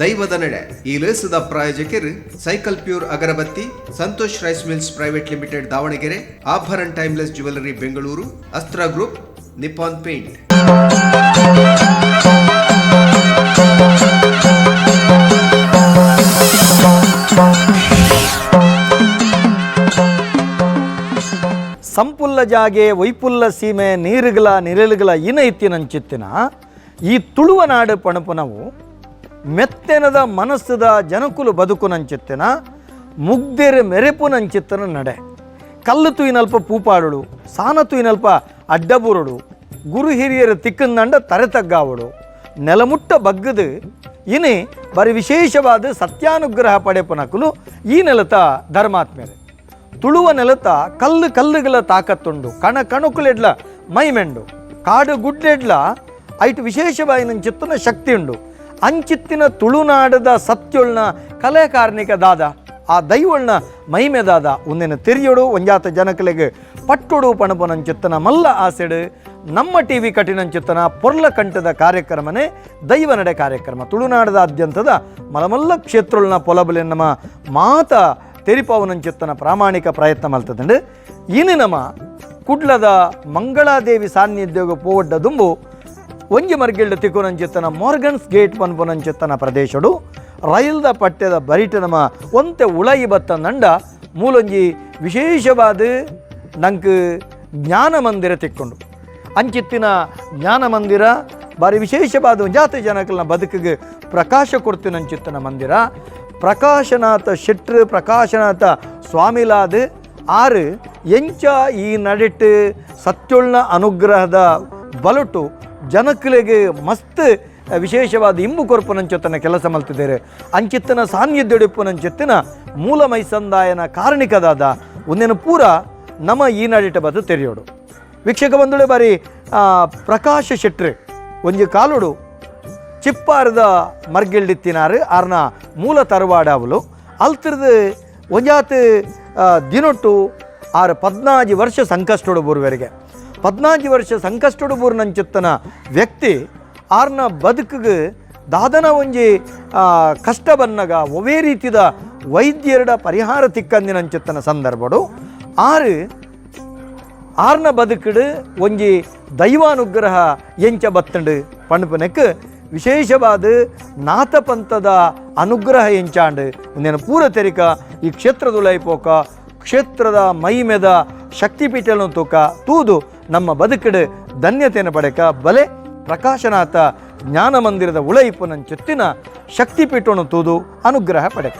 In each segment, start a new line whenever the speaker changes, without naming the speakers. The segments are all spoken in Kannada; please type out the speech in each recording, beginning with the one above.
ದೈವದ ನಡೆ. ಈ ಲೇಸದ ಪ್ರಾಯೋಜಕರು Cycle Pure agarbatti, Santosh rice mills private limited Davanagere, Abharana timeless jewellery Bengaluru, ಅಸ್ತ್ರ ಗ್ರೂಪ್ ನಿಪಾನ್ ಪೇಂಟ್.
ಸಂಪುಲ್ಲ ಜಾಗೆ, ವೈಪುಲ್ಲ ಸೀಮೆ, ನೀರುಗಳ, ನಿರಳುಗಳ ಇನ ಇತ್ತಿನಂಚಿತ್ತಿನ ಈ ತುಳುವ ನಾಡು ಪಣಪುನವು ಮೆತ್ತೆನದ ಮನಸ್ಸದ ಜನಕುಲು ಬದುಕುನಂಚಿತ್ತಿನ ಮುಗ್ದೆರೆ ಮೆರೆಪುನಂಚಿತ್ತನ ನಡೆ. ಕಲ್ಲು ತುಯಿನಲ್ಪ ಪೂಪಾಡುಳು, ಸಾನ ತುಯಿನಲ್ಪ ಅಡ್ಡಬುರುಡು, ಗುರು ಹಿರಿಯರ ತಿಕ್ಕಂದಂಡ ತರೆತಗ್ಗಾವಳು. ನೆಲಮುಟ್ಟ ಬಗ್ಗದು ಇನಿ ಬರಿ ವಿಶೇಷವಾದ ಸತ್ಯಾನುಗ್ರಹ ಪಡೆಪನಕುಲು ಈ ನೆಲತ ಧರ್ಮಾತ್ಮೆರೆ ತುಳುವ ನೆಲತ ಕಲ್ಲು ಕಲ್ಲುಗಳ ತಾಕತ್ತುಂಡು, ಕಣ ಕಣುಕುಲೆಡ್ಲ ಮೈಮೆಂಡು, ಕಾಡು ಗುಡ್ಲೆಡ್ಲ ಐಟು ವಿಶೇಷವಾಗಿ ಚಿತ್ತನ ಶಕ್ತಿ ಉಂಡು ಅಂಚಿತ್ತಿನ ತುಳುನಾಡದ ಸತ್ಯೊಳ್ನ ಕಲೆ ದಾದ, ಆ ದೈವಳ್ನ ಮಹಿಮೆ ದಾದ. ಒಂದಿನ ತಿರಿಯೋಡು ಒಂಜಾತ ಜನಕಲೆಗೆ ಪಟ್ಟೊಡು ಪಣಪನಂಚಿತ್ತನ ಮಲ್ಲ ಆಸೆಡು, ನಮ್ಮ ಟಿ ವಿ ಕಠಿಣಂಚಿತ್ತನ ಪೊರ್ಲ ಕಂಠದ ಕಾರ್ಯಕ್ರಮನೇ ದೈವ ನಡೆ ಕಾರ್ಯಕ್ರಮ. ತುಳುನಾಡದಾದ್ಯಂತದ ಮಲಮಲ್ಲ ಕ್ಷೇತ್ರಗಳನ್ನ ಪೊಲಬಲೆ ನಮ್ಮ ಮಾತ ತೆರಿಪವನಂಚಿತ್ತನ ಪ್ರಾಮಾಣಿಕ ಪ್ರಯತ್ನ ಮಲ್ತದಂಡು. ಇನ್ನು ನಮ್ಮ ಕುಡ್ಲದ ಮಂಗಳಾದೇವಿ ಸಾನ್ನಿಧ್ಯೋಗ ಪೋವಡ್ಡ ದುಂಬು ಒಂಜಿ ಮರ್ಗಿಲ್ಡ್ ತಿಕ್ಕುನಂಚಿತ್ತನ ಮಾರ್ಗನ್ಸ್ ಗೇಟ್ ಪನ್ಪುನಂಚಿತ್ತನ ಪ್ರದೇಶಡು. ರೈಲ್ದ ಪಟ್ಟೆದ ಬರಿಟ ನಮ ಒಂತೆ ಉಳಯಿ ಬತ್ತ ನಂಡ ಮೂಲೊಂಜಿ ವಿಶೇಷವಾದ ನಂಕ್ ಜ್ಞಾನ ಮಂದಿರ ತಿಕ್ಕೊಂಡು. ಅಂಚಿತ್ತಿನ ಜ್ಞಾನ ಮಂದಿರ, ಬಾರಿ ವಿಶೇಷವಾದ ಜಾತಿ ಜನಕಲ್ನ ಬದುಕಿಗೆ ಪ್ರಕಾಶ ಕೊಡ್ತೀನಂಚಿತ್ತನ ಮಂದಿರ. ಪ್ರಕಾಶನಾಥ ಶೆಟ್ರು, ಪ್ರಕಾಶನಾಥ ಸ್ವಾಮಿಲಾದ ಆರು ಎಂಚ ಈ ನಡಿಟ್ಟು ಸತ್ಯುಳ್ನ ಅನುಗ್ರಹದ ಬಲಟು ಜನಕಲಿಗೆ ಮಸ್ತ್ ವಿಶೇಷವಾದ ಇಂಬು ಕೊರ್ಪುನಂಚತ್ತನ ಕೆಲಸ ಮಲ್ತಿದ್ದಾರೆ. ಅಂಚಿತ್ತನ ಸಾನ್ನಿಧ್ಯಡಿಪ್ಪುನಂಚಿತ್ತಿನ ಮೂಲ ಮೈಸಂದಾಯನ ಕಾರಣಿಕದಾದ ಒಂದಿನ ಪೂರ ನಮ್ಮ ಈ ನಡಿಟ ಬದು ತೆರೆಯೋಡು. ವೀಕ್ಷಕ ಬಂಧುಳೆ ಬಾರಿ ಪ್ರಕಾಶ ಶೆಟ್ರೆ, ಒಂಜಿ ಕಾಲುಡು ಚಿಪ್ಪಾರದ ಮರ್ಗಿಲ್ಡಿತ್ತಿನಾರು ಆರ್ನ ಮೂಲ ತರವಾಡ ಅವಳು. ಅಲ್ತಿರ್ದು ಒಂಜಾತ್ ದಿನೊಟ್ಟು ಆರು ಪದ್ನಾಜಿ ವರ್ಷ ಸಂಕಷ್ಟೋಡು ಬುರುವರೆಗೆ. ಪದ್ನಾಜಿ ವರ್ಷ ಸಂಕಷ್ಟಡು ಬೂರ್ ನಂಚುತ್ತನ ವ್ಯಕ್ತಿ ಆರ್ನ ಬದುಕಿಗೆ ದಾದನ ಒಂಜಿ ಕಷ್ಟ ಬನ್ನಗ ಒವೇ ರೀತಿದ ವೈದ್ಯರಡ ಪರಿಹಾರ ತಿಕ್ಕಂದಿನಂಚಿತ್ತನ ಸಂದರ್ಭಡು. ಆರು, ಆರ್ನ ಬದುಕಿಡು ಒಂಜಿ ದೈವಾನುಗ್ರಹ ಎಂಚ ಬತ್ತಂಡು ಪಣಪನಕ್ಕೆ ವಿಶೇಷವಾದ ನಾಥಪಂಥದ ಅನುಗ್ರಹ ಎಂಚಾಂಡು ಒಂದೇನು ಪೂರ ತೆರಿಕ ಈ ಕ್ಷೇತ್ರದುಲೈ ಪೋಕ ಕ್ಷೇತ್ರದ ಮೈಮೆದ ಶಕ್ತಿಪೀಠಗಳನ್ನು ತೂಕ ತೂದು ನಮ್ಮ ಬದುಕಡೆ ಧನ್ಯತೆಯನ್ನು ಪಡೆಕ ಬಲೆ ಪ್ರಕಾಶನಾಥ ಜ್ಞಾನ ಮಂದಿರದ ನನ್ನ ಚೆತ್ತಿನ ಶಕ್ತಿಪೀಠವನ್ನು ತೂದು ಅನುಗ್ರಹ ಪಡೆಕ.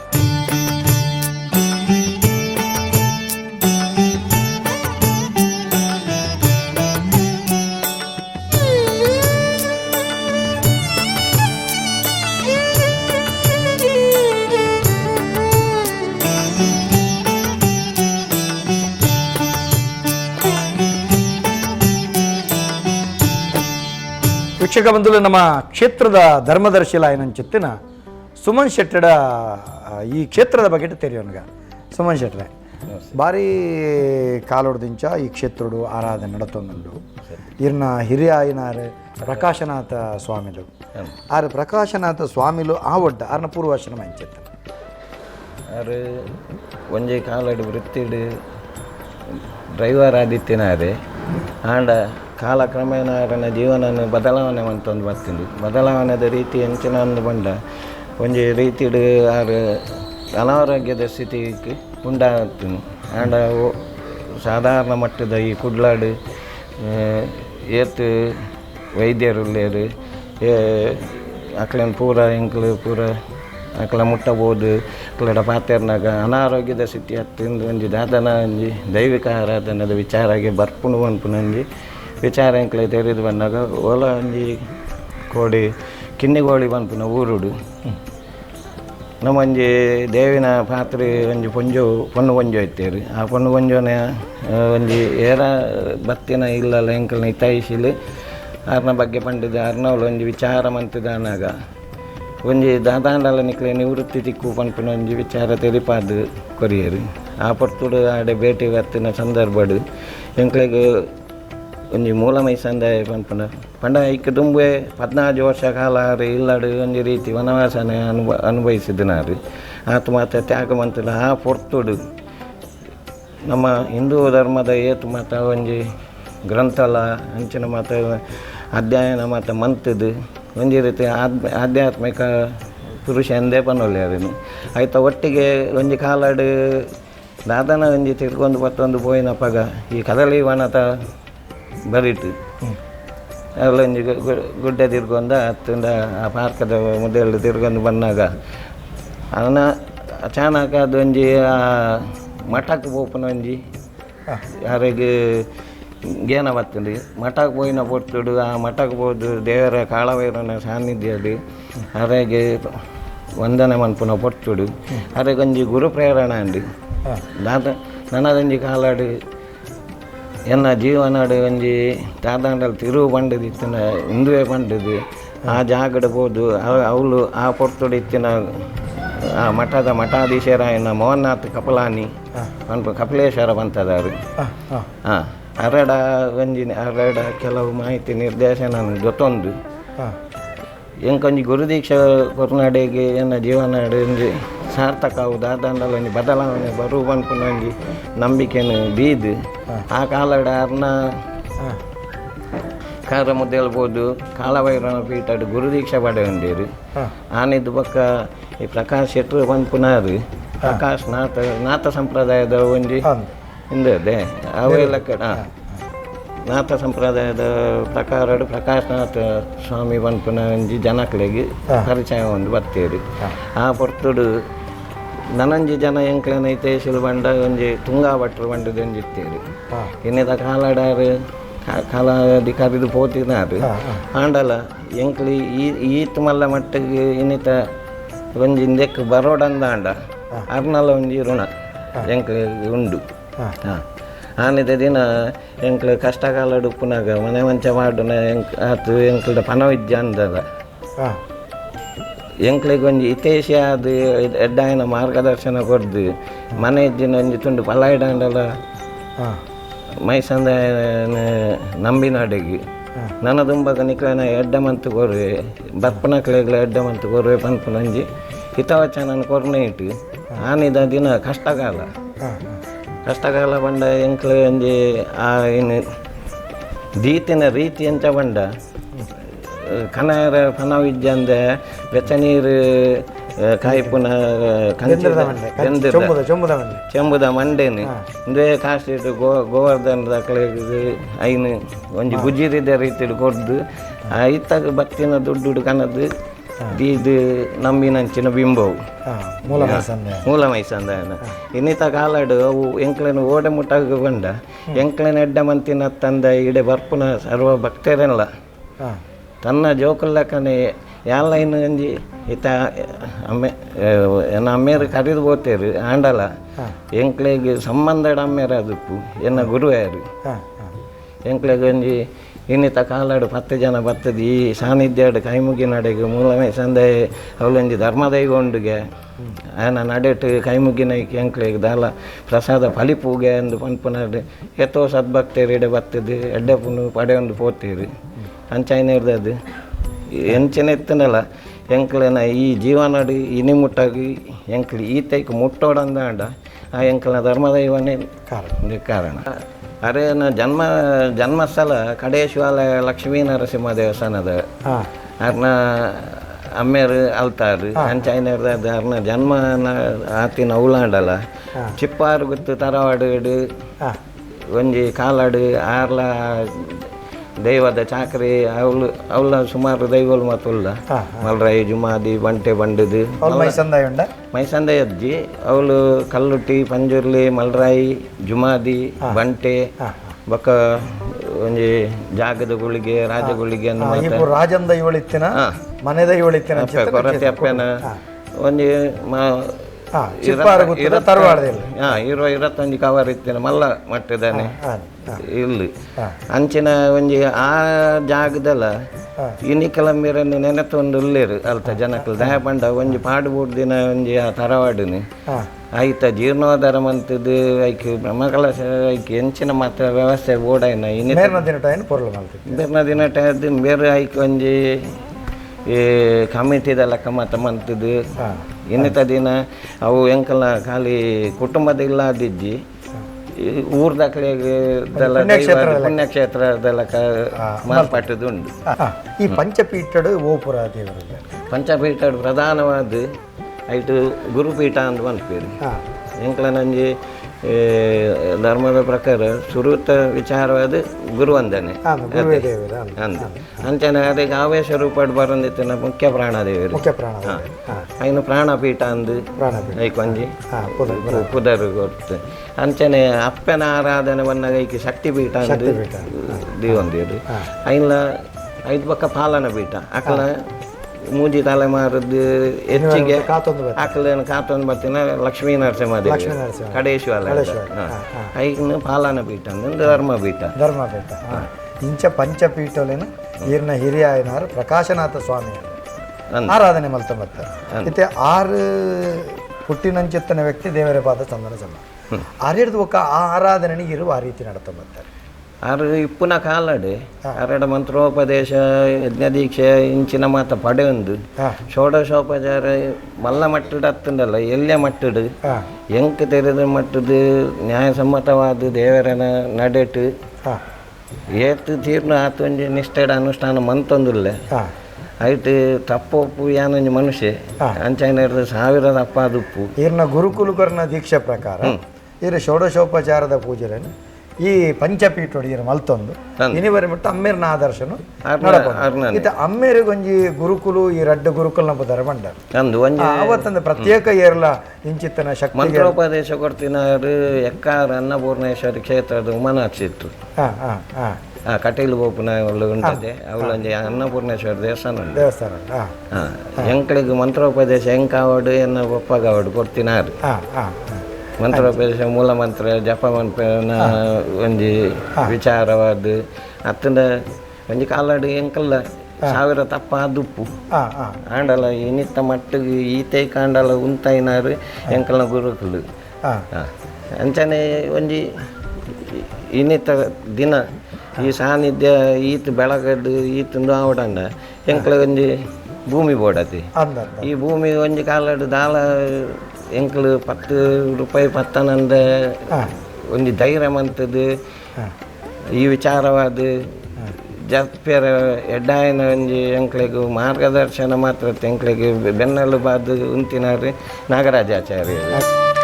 ವೀಕ್ಷಕ ಬಂಧುಗಳು, ನಮ್ಮ ಕ್ಷೇತ್ರದ ಚಿತ್ತಿನ ಸುಮನ್ ಶೆಟ್ಟಡ ಈ ಕ್ಷೇತ್ರದ ಬಗ್ಗೆ ತೆರೆಯೋನ್ಗ ಸುಮನ್ ಶೆಟ್ಟರೆ. ಭಾರಿ ಕಾಲೊಡ್ದಿಂಚ ಈ ಕ್ಷೇತ್ರಡು ಆರಾಧನೆ ನಡತೊಂದುಂಡು. ಇರ್ನ ಹಿರಿಯ ಆಯ್ನಾರು ಪ್ರಕಾಶನಾಥ ಸ್ವಾಮಿಲು. ಆರು ಪ್ರಕಾಶನಾಥ ಸ್ವಾಮಿಲು ಆ ಒಡ್ಡ, ಆರ್ನ ಪೂರ್ವಾಶ್ರಮ ಅಂಚಿತ್ತ
ಆರು, ಒಂಜೆ ಕಾಲಡು ವೃತ್ತಿಡು, ಡ್ರೈವರ್ ಆದಿತ್ಯನಾರೆ. ಆಂಡ ಕಾಲಕ್ರಮೇಣ ಅವನ ಜೀವನನ ಬದಲಾವಣೆ ಮಂತೊಂದು ಬರ್ತೀನಿ. ಬದಲಾವಣೆದ ರೀತಿ ಎಂಚಿನ ಒಂದು ಬಂಡ ರೀತಿಡು ಆರು ಅನಾರೋಗ್ಯದ ಸ್ಥಿತಿಗೆ ಉಂಡಾಗ್ತೀನಿ. ಆಂಡ ಸಾಧಾರಣ ಮಟ್ಟದ ಈ ಕುಡ್ಲಾಡು ಏತ್ ವೈದ್ಯರುಳ್ಳೇರು ಅಕ್ಲನ್ ಪೂರ ಎಂಕ್ಲು ಪೂರ ಅಕ್ಲ ಮುಟ್ಟಬೋದು ಅಕ್ಲಡ ಪಾತೆರ್ನಾಗ ಅನಾರೋಗ್ಯದ ಸ್ಥಿತಿ ಹತ್ತಿಂದು ಒಂಜಿ ದಾದನ, ಒಂಜಿ ದೈವಿಕ ಆರಾಧನದ ವಿಚಾರಾಗೆ ಬರ್ಪುಣು ಅನ್ಪುನಂಜಿ ವಿಚಾರ ಎಂಕ್ಲೆ ತೆರೆದು ಬಂದಾಗ ಓಲ ಒಂಜಿ ಕೋಡಿ, ಕಿನ್ನಿಗೋಳಿ ಬಂಪುನ ಊರುಡು. ನಮ್ಮ ಒಂಜಿ ದೇವಿನ ಪಾತ್ರೆ ಒಂಜಿ ಪೊಂಜು, ಪೊನ್ನು ಪೊಂಜು ಆ ಪೊನ್ನು ಪೊಂಜುನ ಒಂಜಿ ಏರ ಬತ್ತಿನ ಇಲ್ಲಲ್ಲ ಎಂಕಲ್ನ ಇತಾಯಿಸಿಲಿ ಅರ್ನ ಬಗ್ಗೆ ಪಂಡಿದ ಅರ್ನವಳು ಒಂಜಿ ವಿಚಾರ ಮಂತಿದಾನಾಗ ಒಂಜಿ ದಾದಾಂಡಲ ನಿಕ್ಲೆ ನಿವೃತ್ತಿ ತಿಕ್ಕು ಪಂಪಿನ ಒಂಜಿ ವಿಚಾರ ತೆರಿಪಾದು ಕೊರಿಯರು. ಆ ಪೊರ್ತುಡು ಆಡೆ ಭೇಟಿ ಬರ್ತಿನ ಸಂದರ್ಭಡು. ಎಂಕ್ಲೆಗ್ ಒಂಜಿ ಮೂಲ ಮೈಸಂದ ಪನ್ಪುನ ಪಂಡ ಇಕ್ಕ ತುಂಬೆ ಪದ್ನಾಜು ವರ್ಷ ಕಾಲ ಆರು ಇಲ್ಲಡು ಒಂಜಿ ರೀತಿ ವನವಾಸನೆ ಅನುಭ ಅನುಭವಿಸಿದನಾರು ಆತ ಮಾತ ತ್ಯಾಗ ಮಂತಲ ಆ ಪೊರ್ತುಡು ನಮ್ಮ ಹಿಂದೂ ಧರ್ಮದ ಏತು ಮಾತ ಒಂಜಿ ಗ್ರಂಥಲ ಅಂಚಿನ ಮಾತ ಅಧ್ಯಯನ ಮಾತ ಮಂತದ್ದು ಒಂಜಿ ರೀತಿ ಆಧ್ಯ ಆಧ್ಯಾತ್ಮಿಕ ಪುರುಷ ಎಂದೇ ಪನ್ನೊಲ್ಲೆಯರು ಆಯ್ತ ಒಟ್ಟಿಗೆ ಒಂಜಿ ಕಾಲಡು ದಾದನ ಒಂಜಿ ತಿಳ್ಕೊಂಡು ಬತ್ತೊಂದು ಪೋಯಿನ ಪಗ ಈ ಕದಲಿ ವನತ ಬರಿಟು ಅಲ್ಲ ಗುಡ್ಡ ತಿರ್ಗೊಂಡು ಹತ್ತಿಂದ ಆ ಪಾರ್ಕದ ಮುದ್ದೆಯಲ್ಲಿ ತಿರ್ಕೊಂಡು ಬಂದಾಗ ಅವನ ಅಚಾನಕ ಅದೊಂಜಿ ಮಠಕ್ಕೆ ಪೋಪುನ ಒಂಜಿ ಯಾರಿಗೆ ಗೇನ ಬರ್ತದೆ. ಮಠಕ್ಕೆ ಪೋಯಿನ ಪೊರ್ತುಡು ಆ ಮಠಕ್ಕೆ ಹೋದು ದೇವರ ಕಾಳವೈರನ ಸಾನ್ನಿಧ್ಯದಲ್ಲಿ ಅರೆಗೆ ವಂದನೆ ಮನ್ಪುನ ಪೊರ್ತುಡು ಒಂಜಿ ಗುರು ಪ್ರೇರಣೆ ಅಂಡಿ ದಾದ ನನ್ನದೊಂಜಿ ಕಾಲಾಡು ಎನ್ನ ಜೀವನಾಡು ಒಂಜಿ ದಾದಾಂಡಲ್ ತಿರುವು ಬಂಡದು ಇತ್ತಿನ ಹಿಂದುವೆ ಆ ಜಾಗಡ್ ಹೋದು ಅವಳು ಆ ಪೊರ್ತುಡು ಇತ್ತಿನ ಆ ಮಠದ ಮಠಾಧೀಶರಾಯನ ಮೋಹನ್ನಾಥ್ ಕಪಲಾನಿ ಅನ್ಪ ಕಪಿಲೇಶ್ವರ ಬಂತದಾರು ಹಾಂ ಅರಡ ಒಂಜಿ ಅರಡ ಕೆಲವು ಮಾಹಿತಿ ನಿರ್ದೇಶನ ಗೊತ್ತೊಂದು ಎಂಕೊಂಜಿ ಗುರುದೀಕ್ಷ ಕೊರ್ನಾಡೆಗೆ ಎನ್ನ ಜೀವನ ಒಂಜಿ ಸಾರ್ಥಕ ದಾದಾಂಡಲ ಒಂಜಿ ಬದಲಾವಣೆ ಬರು ಪನ್ಪುನ ಒಂಜಿ ನಂಬಿಕೆನು ಬೀದು. ಆ ಕಾಲಡ ಅರ್ನ ಕಾರ ಮುದ್ದೆ ಹೇಳ್ಬೋದು ಕಾಲವೈರಣ ಪೀಠಡ್ ಗುರುದೀಕ್ಷ ಪಡೆ ಹೊಂದಿರು ಆನಿದ್ದು ಪಕ್ಕ ಈ ಪ್ರಕಾಶ್ ಶೆಟ್ರು ಪನ್ಪುನಾರು ಪ್ರಕಾಶ್ ನಾಥ ನಾಥ ಸಂಪ್ರದಾಯದ ಒಂಜಿ ಹಿಂದೆ. ಅವೆಲ್ಲ ಕಡೆ ನಾಥ ಸಂಪ್ರದಾಯದ ಪ್ರಕಾರ ಪ್ರಕಾಶನಾಥ ಸ್ವಾಮಿ ಪನ್ಪುನ ಒಂಜಿ ಜನಕ್ಲೆಗೆ ಪರಿಚಯ ಒಂದು ಬರ್ತೀರಿ. ಆ ಪೊರ್ತುಡು ನನಂಜಿ ಜನ ಎಂಕ್ಲೆನೈತೆ ಶಿಲು ಬಂಡ ಒಂಜಿ ತುಂಗಾ ಭಟ್ರು ಬಂಡದ ಒಂಜಿ ಇತ್ತೇರಿ. ಇನ್ನಿದ ಕಾಲಾಡಾರು ಕಾಲಾದಿ ಕರಿದು ಪೋತಿನಾರು ಆಂಡಲ ಎಂಕ್ಲಿ ಈ ಈತ್ ಮಲ್ಲ ಮಟ್ಟಿಗೆ ಇನ್ನಿತ ಒಂಜಿ ಇಂದೆಕ್ ಬರೋಡಂದ ಆಂಡ ಅರ್ನಲ ಒಂಜಿ ಋಣ ಎಂಕ್ಲಿ ಉಂಡು. ಹಾಂ. ಆನಿದ ದಿನ ಎಂಕ್ಲು ಕಷ್ಟಕಾಲ ಉಪ್ಪುನಾಗ ಮನೆ ಮಂಚ ಮಾಡುನ ಎಂಕ್ ಆತು ಎಂಕ್ಲದ ಪನವಿಜ್ಜ ಅಂದದ. ಎಂಕ್ಳಿಗೆ ಒಂಜಿ ಇತೇಶ ಅದು ಎಡ್ಡಾಯನ ಮಾರ್ಗದರ್ಶನ ಕೊಡ್ದು ಮನೆ ಇದ್ದಿನ ಒಂಜಿ ತುಂಡು ಫಲ ಇಡಂಡಲ ಮೈಸಂದ ನಂಬಿನಾಡಿಗೆ. ನನ್ನ ದುಂಬಗ ನಿಕ್ಲನ ಎಡ್ಡ ಮಂತು ಕೊರ್ವೆ ಬರ್ಪನ ಕ್ಲೆಗ್ಲ ಎಡ್ಡ ಮಂತು ಕೊರ್ವೆ ಪನ್ಪುನಂಜಿ ಹಿತವಚನ ಕೊರ್ನೆ ಇಟ್ಟು ಆನಿದ ದಿನ ಕಷ್ಟಕಾಲ. ಕಷ್ಟಕಾಲ ಬಂಡ ಎಂಕ್ಲೆ ಒಂಜಿ ಆ ಏನು ದೀತಿನ ರೀತಿ ಎಂಚ ಬಂಡ. ಕನರ ಪನವಿದ್ಯ ಅಂದೆ ಬೆಚ್ಚ ನೀರು ಕಾಯಿಪುನ ಚೆಂಬುದ ಮಂಡೇನು. ಇಂದೇ ಕಾಸ್ಟ್ ಗೋ ಗೋವರ್ಧನದ ಕಳೆದು ಐನು ಒಂಜಿ ಗುಜಿರಿದ ರೀತಿ ಕೊಡ್ದು ಇತ್ತಾಗ ಬತ್ತಿನ ದುಡ್ಡು ಕನದು ಇದು ನಂಬಿನಂಚಿನ ಬಿಂಬವು. ಮೂಲ ಮೈಸಂದ. ಇನ್ನಿತ ಕಾಲಾಡು ಅವು ಎಂಕ್ಲೆನ ಓಡೆ ಮುಟ್ಟಾಗ ಬಂಡ ಎಂಕ್ಲೆನ ಎಡ್ಡ ಮಂತಿನ ತಂದ ಇಡೆ ಬರ್ಪುನ ಸರ್ವ ಭಕ್ತರೆಲ್ಲ ತನ್ನ ಜೋಕುಲ್ಲಕನೆ ಯಾಲ ಇನ್ನು ಒಂಜಿ ಈತ ಅಮ್ಮೆ ಎನ್ನ ಅಮ್ಮೇರು ಕರೆದು ಹೋಗ್ತೇರು ಆಂಡಲ. ಎಂಕ್ಲೆಗೆ ಸಂಬಂಧಡ ಅಮ್ಮೇರ ಅದಪ್ಪು ಎನ್ನ ಗುರುವಾರು ಎಂಕ್ಲೆಗೆ ಒಂಜಿ ಇನ್ನಿತ ಕಾಲಾಡು ಪತ್ತು ಜನ ಬರ್ತದೆ. ಈ ಸಾನ್ನಿಧ್ಯಾಡು ಕೈಮುಗಿ ನಡೆಗೆ ಮೂಲಮೇ ಸಂದೆ ಅವಳೊಂಜಿ ಧರ್ಮದೈಗೊಂಡುಗೆ ಆನ ನಡೆಟ್ಟು ಕೈಮುಗಿನ ಎಂಕ್ಲೆಗೆ ದಾಲ ಪ್ರಸಾದ ಫಲಿಪುಗೆ ಎಂದು ಪನ್ಪುನಾಡು ಎತ್ತೋ ಸದ್ಭಕ್ತರಿಡೆ ಬರ್ತದೆ ಎಡ್ಡೆ ಪುನು ಪಡೆ ಒಂದು ಪೋತೀರಿ. ಅಂಚಾಯ್ನ ಇರ್ದದು ಎಂಚಿನ ಎತ್ತನಲ್ಲ ಎಂಕ್ಲೆನ ಈ ಜೀವನಾಡು ಇನಿ ಮುಟ್ಟಾಗಿ ಎಂಕ್ಲಿ ಈತೈಕ್ ಮುಟ್ಟೋಡಂದ ಆ ಎಂಕ್ಲನ ಧರ್ಮದೈವನೇ ಕಾರಣ. ಕಾರಣ. ಅರೆ ಜನ್ಮ ಜನ್ಮಸ್ಥಳ ಕಡೇಶ್ವಾಲ ಲಕ್ಷ್ಮೀ ನರಸಿಂಹ ದೇವಸ್ಥಾನದ. ಅರ್ನ ಅಮ್ಮೇರು ಅಲ್ತಾರ್ ಅಂಚಾಯ್ನರ್ದ ಅರ್ನ ಜನ್ಮ ಆತಿನ ಅವಲಾಂಡಲ್ಲ ಚಿಪ್ಪಾರು ಗೊತ್ತು ತರವಾಡು ಒಂಜಿ ಕಾಲಾಡು ಆರ್ಲ ದೈವದ ಚಾಕ್ರಿ ಅವಳು ಅವಳ ಸುಮಾರು ದೈವಲ್ ಮತ್ತುಲ್ಲ ಮಲ್ರಾಯಿ ಜುಮಾದಿ ಬಂಟೆ ಬಂಡದು. ಮೈಸಂದ ಅಜ್ಜಿ ಅವಳು ಕಲ್ಲುಟ್ಟಿ ಪಂಜುರ್ಲಿ ಮಲ್ರಾಯಿ ಜುಮಾದಿ ಬಂಟೆ ಬೊಕ್ಕ ಒಂಜಿ ಜಾಗದ ಗುಳಿಗೆ ರಾಜ ಗುಳಿಗೆ ಅನ್ನು
ರಾಜಂದ ಇವಳಿತ್ತಿನ. ಮನೆದ ಇವಳಿತ್ತಿನ
ಕೊರತೆ ಅಪ್ಪೆನ. ಒಂಜಿ ಮಾ ಇರುವ ಇರತ್ತೊಂಜಿ ಕವರ್ ಇತ್ತಿನ ಮಲ್ಲ ಮಟ್ಟಿದ್ದಾನೆ. ಇಲ್ಲಿ. ಅಂಚಿನ ಒಂಜಿ ಆ ಜಾಗದಲ್ಲ ಇನಿ ಕೆಲಂಬಿರನ್ನು ನೆನೆತೊಂದು ಉಳ್ಳೇರು ಅಲ್ತ ಜನಕ್ಕಲ್ ದಯ ಪಂಡ ಒಂಜಿ ಪಾಡು ದಿನ ಒಂಜಿ ಆ ತರವಾಡಿನಿ. ಆಯ್ತ ಜೀರ್ಣೋದ್ಧಾರ ಮಂತದ್ದು ಐಕ್ ಬ್ರಹ್ಮಕಲಶ ಐಕ್ ಎಂಚಿನ ಮಾತ್ರ ವ್ಯವಸ್ಥೆ ಓಡಾಯ್ನ ಇನಿ
ಮೇರ್ನ ದಿನ ಟೈಮ್
ಬೇರ್ನ ದಿನ ಟೈದ್ ಬೇರೆ ಐಕ್ ಒಂಜಿ ಈ ಕಮಿಟಿದ ಲೆಕ್ಕ ಮಾತ ಮಂತದ್ದು ಇನ್ನಿತ ದಿನ ಅವು ಎಂಕಲ್ಲ ಖಾಲಿ ಕುಟುಂಬದ ಇಲ್ಲದಿಜ್ಜಿ ಊರ್ದಾಕ್ಲೆಗೆ ಪುಣ್ಯಕ್ಷೇತ್ರದ ಪುಣ್ಯಕ್ಷೇತ್ರದೆಲ್ಲ ಮಾರ್ಪಾಟದ್ದು ಉಂಟು.
ಈ ಪಂಚಪೀಠಡು ಓಪುರ ದೇವರಲ್ಲಿ
ಪಂಚಪೀಠ ಪ್ರಧಾನವಾದ ಐಟು ಗುರುಪೀಠ ಅಂತ ಬಂದ್ಪೇರು. ಎಂಕಲ ನಂಜಿ ಧರ್ಮದ ಪ್ರಕಾರ ಸುರುತ ವಿಚಾರವಾದ ಗುರುವಂದನೆ. ಅಂಚನೆ ಅದಕ್ಕೆ ಆವೇಶ ರೂಪಾಡ್ ಬರಂದಿತ್ತು ನಮ್ಮ ಮುಖ್ಯ ಪ್ರಾಣದೇವರು.
ಮುಖ್ಯ ಪ್ರಾಣ
ಐನು ಪ್ರಾಣಪೀಠ ಅಂದು
ಐಕೊಂಜಿ. ಪುದರ್
ಗೊತ್ತು ಅಂಚನೆ ಅಪ್ಪನ ಆರಾಧನೆ ಬಂದಾಗ ಐಕಿ ಶಕ್ತಿಪೀಠ ಅಂದು ದೇವಂದಿರು ಐನ್ಲ ಐದು ಪಕ್ಕ ಪಾಲನ ಪೀಠ ಅಕ್ಕಲ ಮೂಜಿ ತಲೆಮಾರದ್ದು ಹೆಚ್ಚಿಗೆ ಆಕಳನ್ನು ಕಾತೊಂದು ಬರ್ತೀನಿ. ಲಕ್ಷ್ಮೀ ನರಸಿಂಹದೇವಿ.
ದೇವಿ
ಕಡೇಶ್ವರ ಐನ್ ಪಾಲನ ಪೀಠ ಅಂದ್ರೆ ಧರ್ಮ ಪೀಠ
ಧರ್ಮ ಪೀಠ ಇಂಚ ಪಂಚಪೀಠಲೇನು ಈರ್ನ ಹಿರಿಯ ಏನಾರು ಪ್ರಕಾಶನಾಥ ಸ್ವಾಮಿ. ಆರಾಧನೆ ಮಲ್ತ ಬರ್ತಾರೆ ಇತ್ತೆ ಆರು ಹುಟ್ಟಿನಂಚಿತ್ತನ ವ್ಯಕ್ತಿ ದೇವರ ಪಾದ ಚಂದನ ಸಮ ಆರೇಡ್ದು ಒಕ್ಕ ಆ ಆರಾಧನೆ ಇರುವ ಆ ರೀತಿ ನಡ್ತಾ ಬರ್ತಾರೆ
ಆರು ಇಪ್ಪುನ ಕಾಲಡ್ ಮಂತ್ರೋಪದೇಶ ಮಂತ್ರೋಪದೇಶ ಯಜ್ಞದೀಕ್ಷೆ ಇಂಚಿನ ಮಾತ ಪಡೆಯೊಂದು.
ಒಂದು
ಷೋಡಶೋಪಚಾರ ಮಲ್ಲ ಮಟ್ಟಡ್. ಹತ್ತಂಡಲ್ಲ ಎಲ್ಲ ಮಟ್ಟಡ್ ಎಂಕ್ ತೆರೆದ ಮಟ್ಟದ ನ್ಯಾಯಸಮ್ಮತವಾದ ದೇವರನ ನಡೆಟ್. ಏತ್ ತೀರ್ನ ಆತೊಂಜಿ ನಿಷ್ಠೆಡ ಅನುಷ್ಠಾನ ಮಂತೊಂದುಲ್ಲೆ.
ಆಯ್ತು
ಐಟ್ ತಪ್ಪೊಪ್ಪು ಯಾನೊಂಜಿ ಮನುಷ್ಯ. ಅಂಚೈನ ಸಾವಿರ ತಪ್ಪಾದುಪ್ಪು
ಇರ್ನ ಗುರುಕುಲಕರ್ನ ದೀಕ್ಷೆ ಪ್ರಕಾರ ಇರ ಷೋಡಶೋಪಚಾರದ ಪೂಜೆಯನ್ನು ಈ ಪಂಚಪೀಠ ಹೊಡಿಯರು ಮಲ್ತೊಂದು ಇನಿವರೆ ಬಿಟ್ಟು ಅಮ್ಮೇರ್ನ ಆದರ್ಶನು ಇತ್ತ ಅಮ್ಮೇರಿಗೊಂಜಿ ಗುರುಕುಲು ಈ ರಡ್ಡ ಗುರುಕುಲ್ನ ಬದರ ಬಂಡ
ಅಂದು ಒಂಜಿ
ಅವತ್ತಂದ ಪ್ರತ್ಯೇಕ ಏರ್ಲ ಇಂಚಿತ್ತನ ಶಕ್ತಿ
ಮಂತ್ರೋಪದೇಶ ಕೊಡ್ತಿನಾರು ಎಕ್ಕಾರ ಅನ್ನಪೂರ್ಣೇಶ್ವರಿ ಕ್ಷೇತ್ರದ ಉಮನಾಕ್ಷಿತ್ತು
ಹಾ ಹಾಂ ಹಾಂ
ಆ. ಕಟೀಲು ಗೋಪುನ ಉಂಟದೆ ಅವಳೊಂದು ಅನ್ನಪೂರ್ಣೇಶ್ವರ ದೇವಸ್ಥಾನ
ದೇವಸ್ಥಾನ
ಎಂಕಳಿಗೆ ಮಂತ್ರೋಪದೇಶ ಎಂಕಾವಡು ಎನ್ನ ಒಪ್ಪಗಾವಡು ಕೊಡ್ತಿನಾರು ಮಂತ್ರೋಪದೇಶ ಮೂಲ ಮಂತ್ರ ಜಪ ಮಂತ್ರನ ಒಂಜಿ ವಿಚಾರವಾದ ಅತ್ತಂದ ಒಂಜಿ ಕಾಲಾಡು ಎಂಕಲ್ಲ ಸಾವಿರ ತಪ್ಪ ದುಪ್ಪು. ಆಂಡಲ ಇನಿತ್ತ ಮಟ್ಟಿಗೆ ಈತೆ ಕಾಂಡಲ ಉಂತಾಯಿನಾರು ಎಂಕಲ್ನ ಗುರುಕುಲು. ಅಂಚನೆ ಒಂಜಿ ಇನ್ನಿತ್ತ ದಿನ ಈ ಸಾನ್ನಿಧ್ಯ ಈತ ಬೆಳಗದ್ದು ಈತಂದು ಆವಡಂಡ ಎಂಕಲ ಒಂಜಿ ಭೂಮಿ ಬೋಡತಿ. ಈ ಭೂಮಿ ಒಂಜಿ ಕಾಲಡು ದಾಲ ಎಂಕ್ಲು ಪತ್ತು ರೂಪಾಯಿ ಪತ್ತನಂದ ಒಂದು ಧೈರ್ಯ ಮಂತದ್ದು ಈ ವಿಚಾರವಾದ ಜಪ್ಯರ ಎಡ್ಡಾಯನ ಒಂಜಿ ಎಂಕ್ಲೆಗು ಮಾರ್ಗದರ್ಶನ ಮಾತ್ರ ಎಂಕ್ಲೆಗ್ ಬೆನ್ನೆಲು ಬಾದು ಉಂತಿನಾರು ನಾಗರಾಜಾಚಾರ್ಯರು.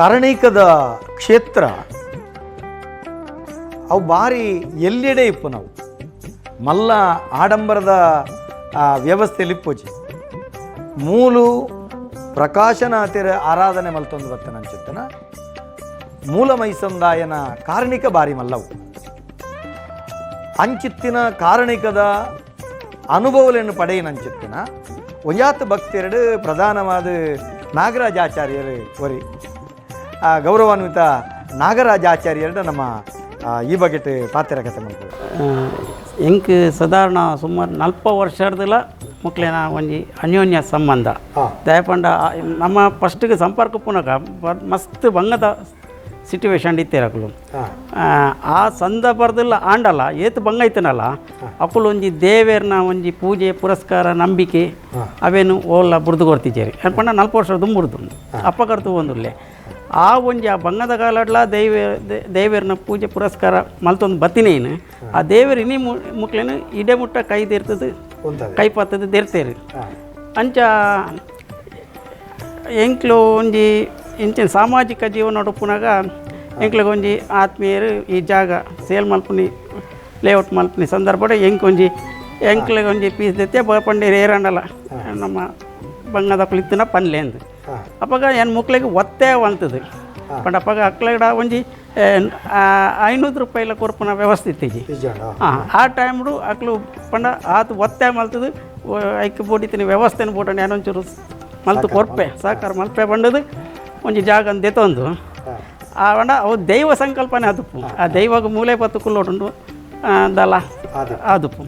ಕಾರಣೀಕದ ಕ್ಷೇತ್ರ, ಅವು ಭಾರಿ ಎಲ್ಲೆಡೆ ಇಪ್ಪು ನಾವು. ಮಲ್ಲ ಆಡಂಬರದ ವ್ಯವಸ್ಥೆಯಲ್ಲಿ ಪೂಜೆ ಮೂಲು ಪ್ರಕಾಶನಾತಿರ ಆರಾಧನೆ ಮಲ್ತೊಂದು ಬರ್ತನ ಅನ್ಸುತ್ತನ ಮೂಲ ಮೈಸಂದಾಯನ ಕಾರಣಿಕ ಬಾರಿ ಮಲ್ಲವು. ಅಂಚಿತ್ತಿನ ಕಾರಣಿಕದ ಅನುಭವಗಳನ್ನು ಪಡೆಯಿನಂಚಿತ್ತಿನ ಒಂಜಾತ ಭಕ್ತಿಯರಡು ಪ್ರಧಾನವಾದ ನಾಗರಾಜಾಚಾರ್ಯರು ಒರಿ. ಗೌರವಾನ್ವಿತ ನಾಗರಾಜಾಚಾರ್ಯರಡು ನಮ್ಮ ಆ, ಈ ಬಗೆಟ್ ಪಾತ್ರ ಕಥೆ ಮಾಡ್ಬೋದು
ಎಂಕ್ ಸಾಧಾರಣ ಸುಮಾರು ನಲ್ಪ ವರ್ಷದಲ್ಲ ಮಕ್ಕಳೇನ ಒಂಜಿ ಅನ್ಯೋನ್ಯ ಸಂಬಂಧ. ದಯಪಂಡ ನಮ್ಮ ಫಸ್ಟ್ಗೆ ಸಂಪರ್ಕ ಪುನಕ ಮಸ್ತ್ ಬಂಗದ ಸಿಚುವೇಶನ್ ಇತ್ತಿರಕಲು ಆ ಸಂದರ್ಭದಲ್ಲ ಆಂಡಲ್ಲ ಏತು ಬಂಗೈತನಲ್ಲ ಅಕ್ಕಲು ಒಂಜಿ ದೇವೇರ್ನ ಒಂಜಿ ಪೂಜೆ ಪುರಸ್ಕಾರ ನಂಬಿಕೆ ಅವೇನು ಓಲ್ಲ ಬುರ್ದು ಕೊಡ್ತಿದ್ದೇರಿ ಅನ್ಪಂಡ ನಲ್ಪ ವರ್ಷ ದುಂಬುಡ್ದು ಅಪ್ಪ ಕರ್ತು ಒಂದುಲ್ಲೆ ಆ ಒಂಜಿ ಆ ಬಂಗದ ಕಾಲಡ್ಲ ದೇವ ದೇವೇರ್ನ ಪೂಜೆ ಪುರಸ್ಕಾರ ಮಲ್ತೊಂದು ಬತ್ತಿನೇನು ಆ ದೇವರು ಇನ್ನಿ ಮುಕ್ಲೇನು ಇಡೆ ಮುಟ್ಟ ಕೈ ದೇರ್ತದೆ ಕೈ ಪತ್ತದ ದೇರ್ತೇರಿ. ಅಂಚ ಎಂಕ್ಲು ಒಂಜಿ ಇಂಚಿನ ಸಾಮಾಜಿಕ ಜೀವನ ಉಡುಪುನಾಗ ಎಂಕ್ಲಿಗೆ ಒಂಜಿ ಆತ್ಮೀಯರು ಈ ಜಾಗ ಸೇಲ್ ಮಲ್ಪುನಿ ಲೇಔಟ್ ಮಲ್ಪುನಿ ಸಂದರ್ಭ ಎಂಕೊಂಜಿ ಒಂಜಿ ಎಂಕ್ಲಿಗೆ ಒಂಜಿ ಪೀಸ್ ದೆತ್ತೆ ಪಂಡೇರು ಏರಂಡಲ್ಲ ನಮ್ಮ ಬಂಗದ ಕುಳಿತಿನ ಪನ್ಲೆ ಅಂದ್.
ಹಾಂ
ಅಪ್ಪಾಗ ಏನು ಮುಕ್ಳಿಗೆ ಒತ್ತೆ ಅಂತದ್ದು ಪಂಡ ಅಪ್ಪಾಗ ಅಕ್ಲಗಡ ಒಂಜಿ ಐನೂರು ರೂಪಾಯಿಲ ಕೊರ್ಪನ ವ್ಯವಸ್ಥೆ ಇತ್ತೀಜಿ. ಹಾಂ ಆ ಟೈಮ್ಡು ಅಕ್ಲು ಪಂಡ ಆತು ಒತ್ತೆ ಮಲ್ತದು ಐಕ್ ಬೋಡಿತೀನಿ ವ್ಯವಸ್ಥೆನ ಬೋಟಂಡು ಏನೊಂಚೂರು ಮಲ್ತು ಕೊರ್ಪೆ ಸಹಕಾರ ಮಲ್ಪೆ ಬಂಡದು ಒಂಜಿ ಜಾಗ ದೆತೊಂದು ಆ ಪಂಡ ಅವು ದೈವ ಸಂಕಲ್ಪನೆ ಆದುಪ್ಪು ಆ ದೈವಗ ಮೂಲೆ ಬತ್ತು ಕುಲ್ಲೋಟುಂಡು ದಲ ಆದುಪ್ಪು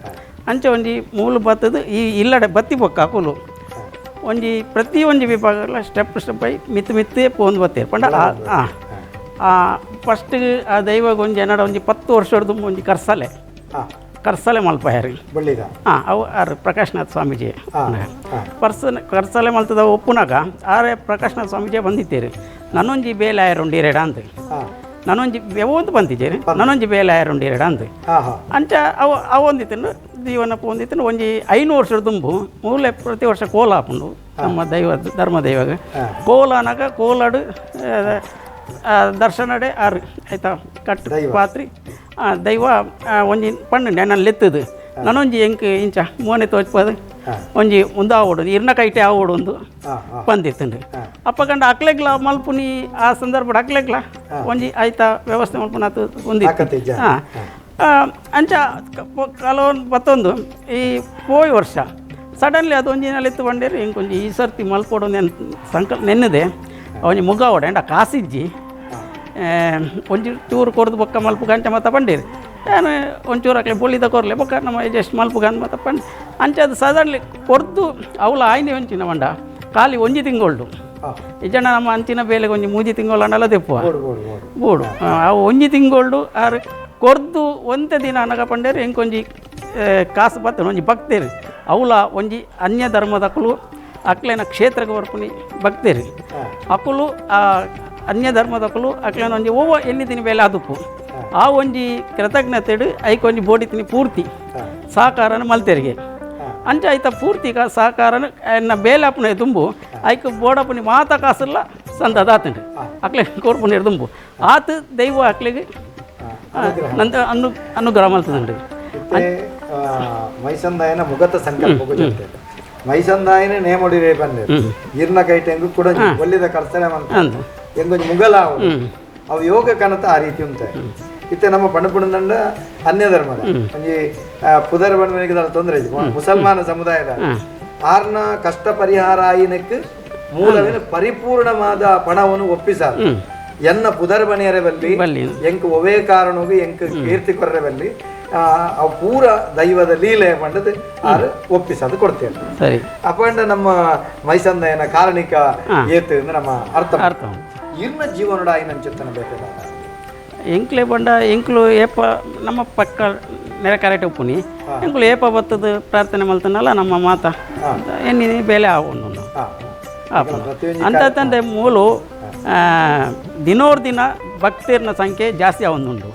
ಅಂಚೆ ಒಂಜಿ ಮೂಲು ಬತ್ತದು ಈ ಇಲ್ಲಡೆ ಬತ್ತಿ ಬೊಕ್ಕ ಕುಲು ಒಂಜಿ ಪ್ರತಿ ಒಂಜಿ ವಿಭಾಗಗಳ ಸ್ಟೆಪ್ ಸ್ಟೆಪ್ ಆಗಿ ಮಿತ್ ಮಿತ್ತೇ ಪೋಂದು ಬತ್ತೇರು ಪಂಡ ಫಸ್ಟ್ ಆ ದೈವಾಗ ಒಂಜಿ ಏನಡ ಒಂಜಿ ಪತ್ತು ವರ್ಷದ ಒಂಜಿ ಕರ್ಸಲೆ. ಕರ್ಸಲೆ ಮಲ್ಪಯಾರಿ
ಬಳ್ಳಿದ.
ಹಾಂ ಅವು ಆರು ಪ್ರಕಾಶ್ನಾಥ್ ಸ್ವಾಮೀಜಿ. ಪರ್ಸನ್ ಕರ್ಸಲೆ ಮಲ್ತದ ಒಪ್ಪುನಾಗ ಆರೆ ಪ್ರಕಾಶ್ನಾಥ್ ಸ್ವಾಮೀಜಿ ಬಂದಿತ್ತೀರಿ ನನ್ನೊಂಜಿ ಬೇಲೆ ಆಯರುಂಡಿರೆಡ ಅಂತ
ಹಾಂ
ನನ್ನೊಂಜಿ ವ್ಯವೊಂದು ಬಂದಿದ್ದೀರಿ? ನನ್ನೊಂಜಿ ಬೇಲೆ ಆಯರುಂಡಿರೆಡ ಅಂತ
ರೇಡ ಹಾಂ
ಅಂಚ ಅವು ಅವೊಂದಿತ್ತನು ಜೀವನ ಪೊಂದಿತ್ತನು ಒಂಜಿ ಐನೂರು ವರ್ಷದ ತುಂಬು ಮೂಲೆ ಪ್ರತಿ ವರ್ಷ ಕೋಲ ಹಾಕೊಂಡು ನಮ್ಮ ದೈವ ಧರ್ಮ ದೈವಗ. ಕೋಲ ಅನ್ನಕ ಕೋಲಾಡು ದರ್ಶನಡೆ ಆರು ಆಯ್ತಾ? ಕಟ್ ಪಾತ್ರಿ. ಆ, ದೈವ ಒಂಜಿ ಪಣ್ಣೆ ನಾನು ಲೆತ್ತದು. ನನ್ನೊಂಜಿ ಎಂಕ್ ಇಂಚ ಮೂನೆ ತೋಚ್ಪದು ಒಂಜಿ ಒಂದು ಆವಡು ಇರ್ನ ಕೈಟೆ ಆವಡು ಒಂದು ಬಂದಿತ್ತಂಡು ಅಪ್ಪ ಕಂಡ ಅಕ್ಲೆಗ್ಲ ಮಲ್ಪುನಿ ಆ ಸಂದರ್ಭ ಅಕ್ಲೆಗ್ಲ ಒಂಜಿ ಆಯ್ತಾ ವ್ಯವಸ್ಥೆ ಮಲ್ಪುನ
ಅದು.
ಹಾಂ. ಅಂಚ ಕೆಲವೊಂದು ಮತ್ತೊಂದು ಈ ಹೋಯ್ ವರ್ಷ ಸಡನ್ಲಿ ಅದು ಒಂಜಿನಲ್ಲಿ ಎತ್ತು ಬಂಡೇರಿ ಕೊಂಚ ಈ ಸರ್ತಿ ಮಲ್ಕೊಡು ನೆನ್ ಸಂಕಲ್ಪ ನೆನ್ನದೆ. ಅವನಿಗೆ ಮುಗ ಓಡ ಎಂಡ ಕಾಸಿಜ್ಜಿ. ಒಂಚು ಒಂಜಿ ಚೂರು ಕೊರ್ದು ಬೊಕ್ಕ ಮಲ್ಪು ಗಂಟೆ ಮತ್ತ ಬಂಡೇರಿ ಏನು ಒಂಚೂರು ಹಾಕ್ಲಿ ಬುಳಿದ ಕೊರ್ಲೆ ಬೊಕ್ಕ ನಮ್ಮ ಜಸ್ಟ್ ಮಲ್ಪು ಗನ್ ಮತ್ತ ಪಂಡ್ ಅಂಚೆ ಅದು ಸಡನ್ಲಿ ಕೊರ್ದು ಅವಳ ಆಯ್ನೆ ಒಂಚಿನ ಮಂಡ ಖಾಲಿ ಒಂಜಿ ತಿಂಗಳು
ಹಾಂ.
ಇಜನ ನಮ್ಮ ಅಂಚಿನ ಬೇಲೆಗೆ ಒಂಜಿ ಮೂಜಿ ತಿಂಗಳು ಅನ್ನಲ್ಲ
ದೆಪ್ಪುವ.
ಬೂಡು ಅವು ಒಂಜಿ ತಿಂಗಳು ಆರು ಕೊರ್ದು ಒಂದೇ ದಿನ ಅನ್ನಗ ಪಂಡೇರು ಆ, ಕಾಸು ಬರ್ತೇನೆ ಒಂಜಿ ಭಕ್ತೇರಿ. ಅವಳ ಒಂಜಿ ಅನ್ಯ ಧರ್ಮದಕ್ಕಲು ಅಕ್ಲೇನ ಕ್ಷೇತ್ರಕ್ಕೆ ಬರ್ಪುನಿ ಭಕ್ತೇರಿ. ಅಕ್ಕಲು ಆ ಅನ್ಯ ಧರ್ಮದಕ್ಕಲು ಅಕ್ಲೇನ ಒಂಜಿ ಓವ ಎನ್ನಿದಿನ ಬೇಲೆ ಆದುಪ್ಪು ಆ ಒಂಜಿ ಕೃತಜ್ಞತೆಡು ಐಕ್ ಒಂಜಿ ಬೋಡಿತಿನಿ ಪೂರ್ತಿ. ಸಹಕಾರನ ಮಲ್ತೆರಿಗೆ. ಅಂಚ ಆಯ್ತ ಪೂರ್ತಿಗ ಸಹಕಾರನ ಎನ್ನ ಅಪ್ಪನ ತುಂಬು ಐಕ್ ಬೋಡಪುನಿ ಮಾತ ಕಾಸಲ್ಲ ಸಂದ ಆತಂಡ್ರಿ ಅಕ್ಲೆ ಕೋರ್ಪುನ ತುಂಬು ಆತ ದೈವ ಅಕ್ಲೆಗೆ ನಂತ ಅನ್ನು ಅನುಗ್ರಹ
ಆ, ಮೈಸಂದಾಯನ ಮುಗತ ಸಂಕಲ್ಪ ಗುಜರಾತೆ ಮೈಸಂದಾಯನ ನೇಮೊಡಿರೆ ಬಂದೆ. ಇರ್ನ ಕೈಟ್ ಹೆಂಗು ಕೂಡ ಒಲ್ಲಿದ ಕರ್ತನೆ ಅಂತ ಹೆಂಗೊಂದು ಮುಗಲ ಅವು ಅವು ಯೋಗ ಕನತ ಆ ರೀತಿ ಉಂಟೆ. ಇತ್ತೆ ನಮ್ಮ ಪಣಪುಣದಂಡ ಅನ್ಯ ಧರ್ಮದ. ಆ, ಪುದರ್ ಬಣ್ಣನಿಗೆ ತೊಂದರೆ ಇದೆ. ಮುಸಲ್ಮಾನ ಸಮುದಾಯದ. ಆರ್ನ ಕಷ್ಟ ಪರಿಹಾರ ಆಯಿನಕ್ಕೆ ಮೂಲವಿನ ಪರಿಪೂರ್ಣವಾದ ಪಣವನ್ನು ಒಪ್ಪಿಸಾದ ಎನ್ನ ಪುದರ್ ಬಣಿಯರೆ ಬಲ್ಲಿ. ಎಂಕ್ ಒವೇ ಕಾರಣಗೂ ಎಂಕ್ ಕೀರ್ತಿ ಕೊರ್ರೆ ಬಲ್ಲಿ ಆ, ಪೂರ ದೈವದ ಲೀಲೆ ಪಂಡದ್ ಆರು ಒಪ್ಪಿಸದು ಕೊಡ್ತೇನೆ.
ಸರಿ.
ಅಪಂಡ ನಮ್ಮ ಮೈಸಂದಯನ ಕಾರಣಿಕ ಏತು ನಮ್ಮ ಅರ್ಥ
ಅರ್ಥ
ಇನ್ನ ಜೀವನದ ಚಿತ್ತನ ಚಿಂತನೆ ಬೇಕಾದ
ಎಂಕ್ಲೆ ಬಂಡ ಎಂಕ್ಲು ಏಪ ನಮ್ಮ ಪಕ್ಕ ನೆರೆ ಕರೆಕ್ಟ್ ಉಪ್ಪುನಿ. ಎಂಕ್ಲು ಏಪ ಬತ್ತದ ಪ್ರಾರ್ಥನೆ ಮಲ್ತನಲ್ಲ ನಮ್ಮ ಮಾತ. ಎನ್ನಿ ಬೇಲೆ ಆವೊಂದು ಅಂತ ತಂದೆ ಮೂಲು ದಿನೋರ್ ದಿನ ಭಕ್ತರ್ನ ಸಂಖ್ಯೆ ಜಾಸ್ತಿ ಆವೊಂದುಂಡು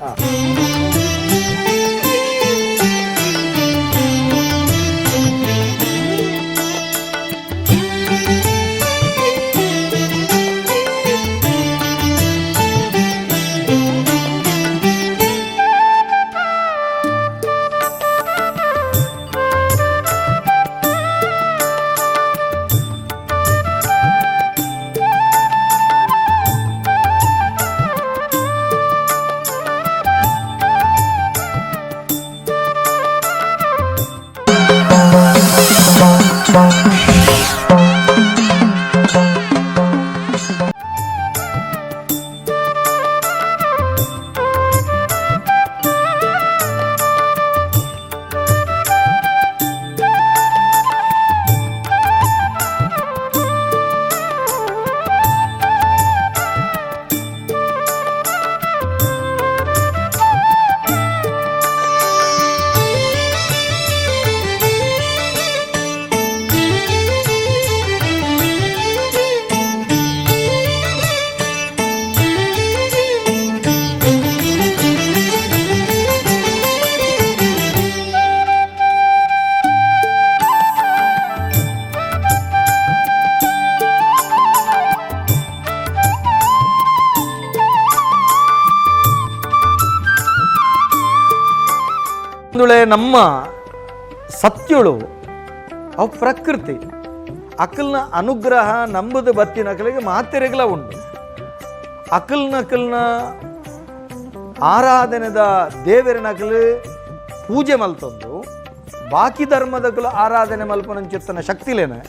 ನಮ್ಮ ಸತ್ಯಳು, ಅವು ಪ್ರಕೃತಿ. ಅಕಲ್ನ ಅನುಗ್ರಹ ನಂಬುದು ಬತ್ತಿನ ಅಕಲಿಗೆ ಮಾತೆರೆಗಲ ಉಂಟು. ಅಕಲ್ನ ಅಕಲ್ನ ಆರಾಧನೆದ ದೇವರ ನಕಲು ಪೂಜೆ ಮಲ್ತೊಂದು. ಬಾಕಿ ಧರ್ಮದಕಲು ಆರಾಧನೆ ಮಲ್ಪನ ಚಿತ್ತನ ಶಕ್ತಿಲೇನೆ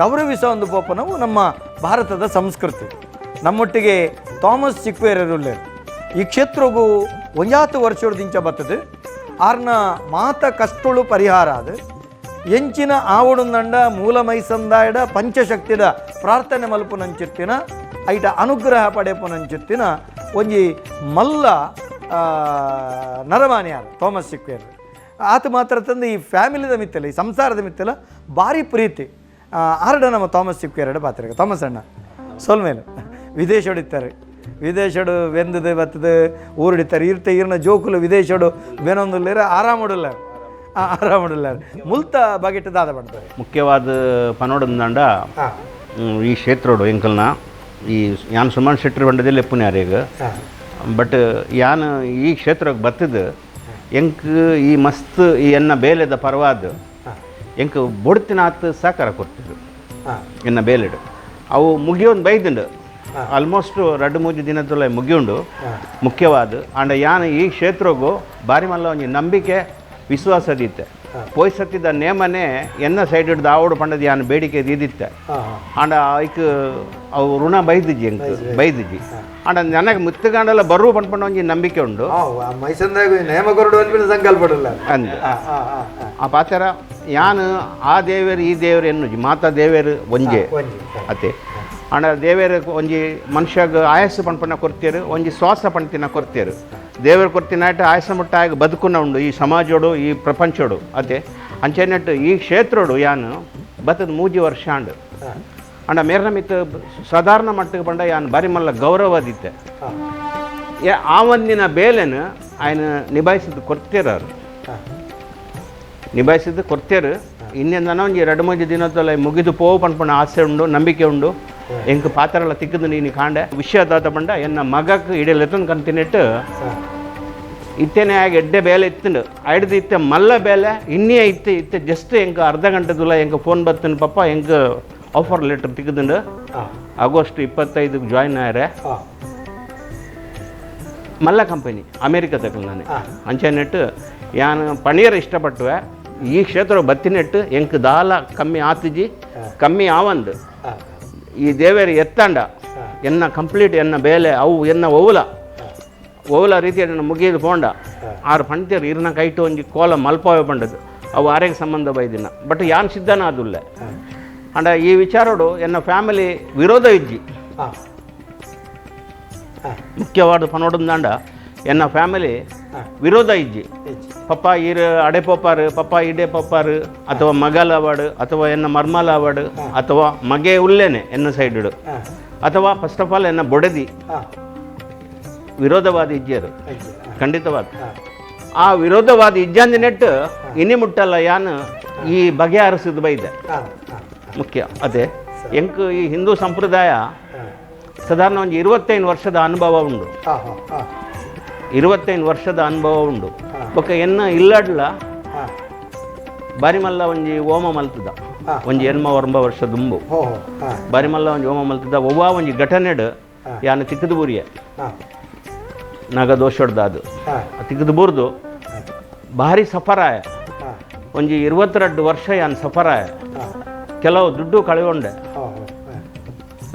ಗೌರವಿಸೋ ಒಂದು ಪೋಪನವು ನಮ್ಮ ಭಾರತದ ಸಂಸ್ಕೃತಿ. ನಮ್ಮೊಟ್ಟಿಗೆ ಥಾಮಸ್ ಚಿಕ್ವೇರರುಳ್ಳೆ ಈ ಕ್ಷೇತ್ರಗೂ ಒಂಜಾತು ವರ್ಷದಿಂಚ ಬರ್ತದೆ ಆರ್ನ ಮಾತ ಕಷ್ಟಳು ಪರಿಹಾರ ಅದು. ಎಂಚಿನ ಆವಡುಂದಂಡ ಮೂಲ ಮೈಸಂದಾಯಡ ಪಂಚಶಕ್ತಿದ ಪ್ರಾರ್ಥನೆ ಮಲ್ಪುನಂಚಿತ್ತಿನ ಐಟ ಅನುಗ್ರಹ ಪಡೆಪುನಂಚಿತ್ತಿನ ಒಂಜಿ ಮಲ್ಲ ನರಮಾನ್ಯಾರ ಥಾಮಸ್ ಸಿಕ್ವೇರ್. ಆತ ಮಾತ್ರ ತಂದು ಈ ಫ್ಯಾಮಿಲಿದ ಮಿತ್ತಲ್ಲ ಈ ಸಂಸಾರದ ಮಿತ್ತಲ್ಲ ಭಾರಿ ಪ್ರೀತಿ. ಆರಡ ನಮ್ಮ ಥಾಮಸ್ ಸಿಕ್ವೇರಡ ಪಾತ್ರೆ ಥಾಮಸ್ ಅಣ್ಣ, ಸೋಲ್ಮೇಲೆ ವಿದೇಶಡಿತ್ತಾರೆ ವಿದೇಶಡು ವೆಂದದು ಬತ್ತದು ಊರಿಡಿತಾರೆ ಇರ್ತೆ ಇರ್ನ ಜೋಕುಲು ವಿದೇಶಡು ಆ ಆರಾಮ ಆರಾಮಡುಲ್ಲ ಮುಲ್ತ ಬಗೆಟ್ ದಾದ ಮಾಡ್ತಾರೆ
ಮುಖ್ಯವಾದ ಪನೋಡಂದಾಂಡ ಈ ಕ್ಷೇತ್ರೋಡು ಎಂಕಲ್ನ. ಈ ಯಾನ್ ಸುಮನ್ ಶೆಟ್ಟಿ ಬಂಡದಲ್ಲಿ ಎಪ್ಪುನ್ಯಾರೀಗ ಬಟ್ ಯಾನ್ ಈ ಕ್ಷೇತ್ರಕ್ಕೆ ಬತ್ತದ ಎಂಕ್ ಈ ಮಸ್ತ್ ಈ ಎನ್ನ ಬೇಲೆದ ಪರವಾದ ಎಂಕ್ ಬೊಡ್ತಿನ ಆತ ಸಾಕಾರ ಕೊಡ್ತಿದ್ರು ಎನ್ನ ಬೇಲೆಡು. ಅವು ಮುಗಿಯೋನ್ ಬೈದಂಡು ಆಲ್ಮೋಸ್ಟ್ ರಡ್ ಮೂರು ದಿನದಲ್ಲೇ ಮುಗಿಯುಂಡು. ಮುಖ್ಯವಾದ. ಆಂಡ ಯಾನ್ ಈ ಕ್ಷೇತ್ರಗೂ ಬಾರಿ ಮಲ್ಲ ಒಂಜಿ ನಂಬಿಕೆ ವಿಶ್ವಾಸದಿತ್ತೆ ಪೋಯ್ ಸತ್ತಿದ ನೇಮನೆ ಎನ್ನ ಸೈಡ್ ಹಿಡ್ದು ಆವಡು ಪಂಡದ ಯಾನ್ ಬೇಡಿಕೆ ಇದಿತ್ತೆ ಆಂಡ ಐಕ್ ಅವು ಋಣ ಬೈದಿಜಿ ಎಂಕ್ ಬೈದಿಜಿ ಆಂಡ ನನಗೆ ಮುತ್ತುಗಾಂಡೆಲ್ಲ ಬರುವ ಪಂಡ್ಪಂಡ ಒಂಜಿ ನಂಬಿಕೆ ಉಂಡು.
ಸಂಕಲ್ಪ
ಅಂದ್. ಆ ಪಾತ್ರ ಯಾನ್ ಆ ದೇವರು ಈ ದೇವರು ಎನ್ನು ಮಾತಾ ದೇವರು ಒಂಜೆ. ಅತೆ ಅಣ್ಣ ದೇವೇರ ಒಂಜಿ ಮನುಷ್ಯ ಆಯಾಸ ಪಣಪನ ಕೊರ್ತಿಯರು, ಒಂಜಿ ಶ್ವಾಸ ಪಣತಿನ ಕೊರ್ತಿಯರು. ದೇವರ ಕೊರ್ತಿನಾಟ ಆಯಾಸ ಮುಟ್ಟಾಗ ಬದುಕುನ ಉಂಡು, ಈ ಸಮಾಜೋಡು, ಈ ಪ್ರಪಂಚೋಡು. ಅದೇ ಅಂಚೆನಟ್ಟು ಈ ಕ್ಷೇತ್ರೋಡು ಯಾನು ಬತ್ತದ ಮೂಜಿ ವರ್ಷ ಅಂಡು ಅಂಡ ಮೇರ್ನ ಮಿತ್ ಸಾಧಾರಣ ಮಟ್ಟಕ್ಕೆ ಬಂಡ ಯಾನು ಬಾರಿ ಮಲ್ಲ ಗೌರವ ದಿತ್ತೆ ಆ ಒಂದಿನ ಬೇಲೆನ ಆಯ್ನ ನಿಭಾಯಿಸಿದ್ದು ಕೊರ್ತಿಯರು ನಿಭಾಯಿಸಿದ್ದು ಕೊರ್ತಿಯರು ಇನ್ನೇನು ಒಂಜಿ ಎರಡು ಮೂಜಿ ದಿನದಲ್ಲಿ ಮುಗಿದು ಪೋವು ಪಂಪಣ ಆಸೆ ಉಂಡು, ನಂಬಿಕೆ ಉಂಡು. ಎಂಕ್ ಪಾತ್ರಲ ತಿಕ್ಕದು ನೀನು ಕಾಂಡೆ. ವಿಷಯದಾದ ಬಂಡ ಎನ್ನ ಮಗಕ್ಕೆ ಇಡಲೆತ್ತನ್ ಕಂತಿನೆಟ್ಟು ಇತ್ತೇನೆ ಆಗಿ ಎಡ್ಡೆ ಬೇಲೆ ಇತ್ತಂಡು. ಐಡ್ದು ಇತ್ತೆ ಮಲ್ಲ ಬೇಲೆ ಇನ್ನೇ ಇತ್ತೆ ಇತ್ತೆ ಜಸ್ಟ್ ಎಂಕ ಅರ್ಧ ಗಂಟೆ ದುಲ ಎಂಕ ಫೋನ್ ಬರ್ತನ ಪಪ್ಪ ಎಂಕ ಆಫರ್ ಲೆಟರ್ ತಿಕ್ಕದುಂಡು ಆಗಸ್ಟ್ ಇಪ್ಪತ್ತೈದು ಜಾಯಿನ್ ಆಯ್ರೆ. ಮಲ್ಲ ಕಂಪನಿ ಅಮೇರಿಕದಾಗ ನಾನು. ಅಂಚೆನೆಟ್ಟು ಯಾನ್ ಪಣೀರ್ ಇಷ್ಟಪಟ್ಟುವೆ ಈ ಕ್ಷೇತ್ರ ಬತ್ತಿನೆಟ್ಟು ಎಂಕ್ ದಾಲ ಕಮ್ಮಿ ಆತಿಜಿ ಕಮ್ಮಿ ಆವಂದು. ಈ ದೇವೇರಿ ಎತ್ತಂಡ ಎನ್ನ ಕಂಪ್ಲೀಟ್ ಎನ್ನ ಬೇಲೆ ಅವು ಎನ್ನ ಒವುಲ. ಒವುಲ ರೀತಿ ಎನ್ನ ಮುಗಿದು ಪೋಂಡ. ಆರು ಪಂಡ್ತೀರು ಇರ್ನ ಕೈಟು ಒಂಜಿ ಕೋಲ ಮಲ್ಪವೇ ಪಂಡದು. ಅವು ಆರೆಗೆ ಸಂಬಂಧ ಬೈದಿನ. ಬಟ್ ಯಾನ್ ಸಿದ್ಧನ ಆದುಲ್ಲೆ ಅಂಡ ಈ ವಿಚಾರೋಡು ಎನ್ನ ಫ್ಯಾಮಿಲಿ ವಿರೋಧ ಇಜ್ಜಿ. ಮುಖ್ಯವಾದ ಪನೋಡಂದಾಂಡ ಎನ್ನ ಫ್ಯಾಮಿಲಿ ವಿರೋಧ ಇಜ್ಜಿ. ಪಪ್ಪ ಇರು ಅಡೆ ಪಪ್ಪಾರು ಪಪ್ಪ ಇಡೆ ಪಪ್ಪಾರು ಅಥವಾ ಮಗಲವಾಡು ಅಥವಾ ಎನ್ನ ಮರ್ಮಲವಾಡು ಅಥವಾ ಮಗೆ ಉಲ್ಲೇನೆ ಎನ್ನ ಸೈಡ್ ಅಥವಾ ಫಸ್ಟ್ ಆಫ್ ಆಲ್ ಎನ್ನ ಬೊಡೆದಿ. ವಿರೋಧವಾದಿ ಇಜ್ಜರು. ಖಂಡಿತವಾದ. ಆ ವಿರೋಧವಾದಿ ಇಜ್ಜಂದ ನೆಟ್ಟು ಇನಿ ಮುಟ್ಟಲ್ಲ ಯಾನು ಈ ಬಗೆಹರಿಸಿದ ಬೈದೆ ಮುಖ್ಯ ಅದೇ. ಎಂಕ್ ಈ ಹಿಂದೂ ಸಂಪ್ರದಾಯ ಸಾಧಾರಣ ಒಂದು ಇರುವತ್ತೈದು ವರ್ಷದ ಅನುಭವ ಉಂಡು ಇರುವತ್ತೈದು ವರ್ಷದ ಅನುಭವ ಉಂಡು ಬೊಕ್ಕ ಎನ್ನ ಇಲ್ಲಡ್ಲ ಬಾರಿ ಮಲ್ಲ ಒಂಜಿ ಓಮ ಮಲ್ತದ. ಒಂಜಿ ಎನ್ಮ ಒಂಬ ವರ್ಷ ದುಂಬು. ಬಾರಿ ಮಲ್ಲ ಒಂಜಿ ಓಮ ಮಲ್ತದ. ಒವ್ವ ಒಂಜಿ ಘಟನೆಡ್ ಯಾನ ತಿಕ್ಕದು ಬೂರಿಯ ನಗ ದೋಷಡ್ದಾದು ತಿಕ್ಕದು ಬೂರ್ದು ಭಾರಿ ಸಫರಾಯ. ಒಂಜಿ ಇರುವತ್ತೆರಡು ವರ್ಷ ಯಾನ್ ಸಫರಾಯ. ಕೆಲವು ದುಡ್ಡು ಕಳೆಗೊಂಡೆ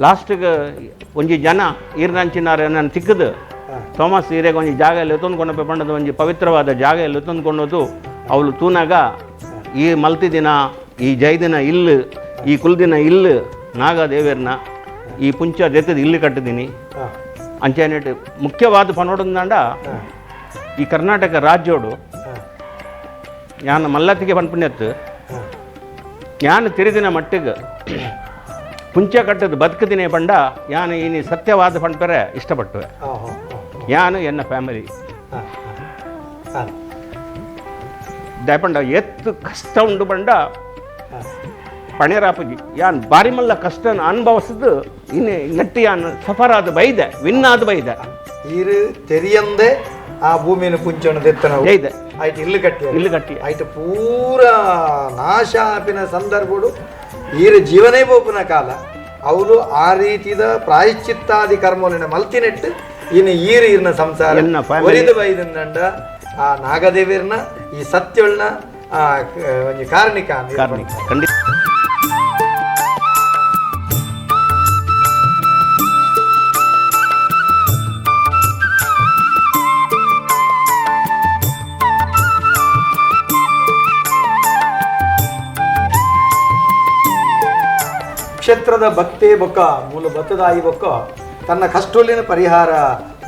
ಲಾಸ್ಟ್ಗೆ ಒಂಜಿ ಜನ ಈರ್ನಂಚಿನಾರ ನಾನು ತಿಕ್ಕದು. ಥಾಮಸ್ ಸೀರೆಗೆ ಒಂದು ಜಾಗ ಎಲ್ಲ ಎತ್ತೊಂದ್ಕೊಂಡು ಪಂಡದ ಒಂದು ಪವಿತ್ರವಾದ ಜಾಗ ಎಲ್ಲ ಎತ್ತೊಂದ್ಕೊಂಡದು ಅವಳು ತೂನಾಗ. ಈ ಮಲ್ತಿದಿನ ಈ ಜೈದಿನ ಇಲ್ಲ ಈ ಕುಲ್ದಿನ ಇಲ್ಲು ನಾಗದೇವೇರ್ನ ಈ ಪುಂಚ ಜೊತೆದು ಇಲ್ಲಿ ಕಟ್ಟಿದ್ದೀನಿ. ಅಂಚೆನೆಟ್ ಮುಖ್ಯವಾದ ಪನೋಡಂದಾಂಡ ಈ ಕರ್ನಾಟಕ ರಾಜ್ಯೋಡು ನಾನು ಮಲ್ಲತ್ತಿಗೆ ಪನ್ಪುಣ್ಯತ್ತು. ನಾನು ತಿರುದಿನ ಮಟ್ಟಿಗೆ ಪುಂಚ ಕಟ್ಟದ ಬದುಕದಿನೇ ಪಂಡ ಯಾನು ಇನಿ ಸತ್ಯವಾದ ಪಂಪರೆ ಇಷ್ಟಪಟ್ಟುವೆ. ಯಾನು ಎನ್ನ ಫ್ಯಾಮಿಲಿ ದಯಪಂಡ ಎತ್ತು ಕಷ್ಟ ಉಂಡು ಬಂಡ ಪಣೆರಾಪಿ ಯಾನ್ ಬಾರಿ ಮಲ್ಲ ಕಷ್ಟ ಅನುಭವಿಸಿದ್ದು ಇನ್ನು ನೆಟ್ಟು ಯಾನ್ ಸಫರ್ ಆದ ಬೈದೆ ವಿನ್ ಆದ ಬೈದೆ
ಇರು ತೆರಿಯಂದೆ ಆ ಭೂಮಿಯನ್ನು ಪುಂಚವನ್ನು ತೆತ್ತನ
ಇದೆ
ಆಯ್ತು ಇಲ್ಲು ಕಟ್ಟಿ
ಇಲ್ಲು ಕಟ್ಟಿ.
ಆಯ್ತು ಪೂರ ನಾಶ ಆಪಿನ ಸಂದರ್ಭಡು ಈರ ಜೀವನೇ ಬೋಪುನ ಕಾಲ. ಅವರು ಆ ರೀತಿಯ ಪ್ರಾಯಶ್ಚಿತ್ತಾದಿ ಕರ್ಮಲಿನ ಮಲ್ತಿನೆಟ್ಟು ಇನ್ನು ಈರು ಇರ್ನ ಸಂಸಾರ ಬೈದಂಡ ಆ ನಾಗದೇವಿರ್ನ ಈ ಸತ್ಯಳ್ನ ಆ ಕ- ಒಂಜಿ ಕಾರಣಿಕ
ಖಂಡಿತ.
ಕ್ಷೇತ್ರದ ಭಕ್ತೇ ಬೊಕ್ಕ ಮೂಲ ಬತ್ತದಾಯಿ ಬೊಕ್ಕ. ತನ್ನ ಕಷ್ಟೋಲಿನ ಪರಿಹಾರ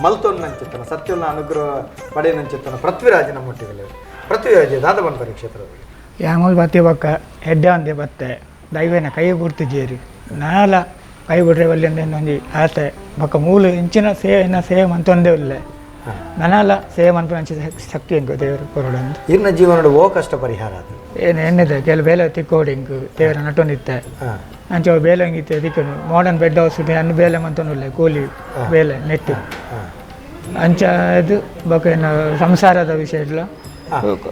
ಮಲ್ತೊನ್ನಂಚಿತ್ತನ ಸತ್ಯನ ಅನುಗ್ರಹ ಪಡೆಯ ನಂಚುತ್ತಾನೆ ಪೃಥ್ವಿರಾಜನ ಮುಟ್ಟಿದಲ್ಲಿ. ಪೃಥ್ವಿರಾಜ ದಾದವನ್ ಪರಿಕ್ಷೇತ್ರದಲ್ಲಿ ಕ್ಷೇತ್ರದಲ್ಲಿ.
ಯಾಂಗಲ್ ಬತ್ತಿ ಬೊಕ್ಕ ಹೆಡ್ಡೆ ಒಂದೆ ಬತ್ತೆ ದೈವನ ಕೈ ಗುರ್ತು ಜೇರಿ. ನಾಲ ಕೈ ಬಿಡ್ರೆ ಒಳ್ಳೆಂದ ಒಂಜಿ ಆಸೆ ಬಕ್ಕ ಮೂಲ ಇಂಚಿನ ಸೇವೆನ ಸೇವೆ ಮಂತೊಂದೇ ಉಲ್ಲೆ ನನಾಲ ಸೇವೆ ಮನ್ಪುನ ಶಕ್ತಿ ಹೆಂಗು ದೇವರು ಕೊರಡಂದು
ಇನ್ನ ಜೀವನದ ಓ ಕಷ್ಟ ಪರಿಹಾರ ಅದು
ಏನು ಎಣ್ಣೆದೆ ಕೆಲವು ಬೇಲೆ ತಿಕ್ಕೋಡಿ ಇಂಕು ದೇವರ ನಟೊಂದಿತ್ತೆ
ಹಾಂ.
ಅಂಚ ಬೇಲೆ ಹಂಗಿತ್ತೆ ದಿಕ್ಕನು ಮಾಡರ್ನ್ ಬೆಡ್ ಹೌಸ್ ಅನ್ನು ಬೇಲೆ ಮಂತೊಂದುಲ್ಲೆ ಕೂಲಿ ಬೇಲೆ ನೆಟ್ಟು. ಅಂಚ ಅದು ಏನು ಸಂಸಾರದ ವಿಷಯ ಇಲ್ಲ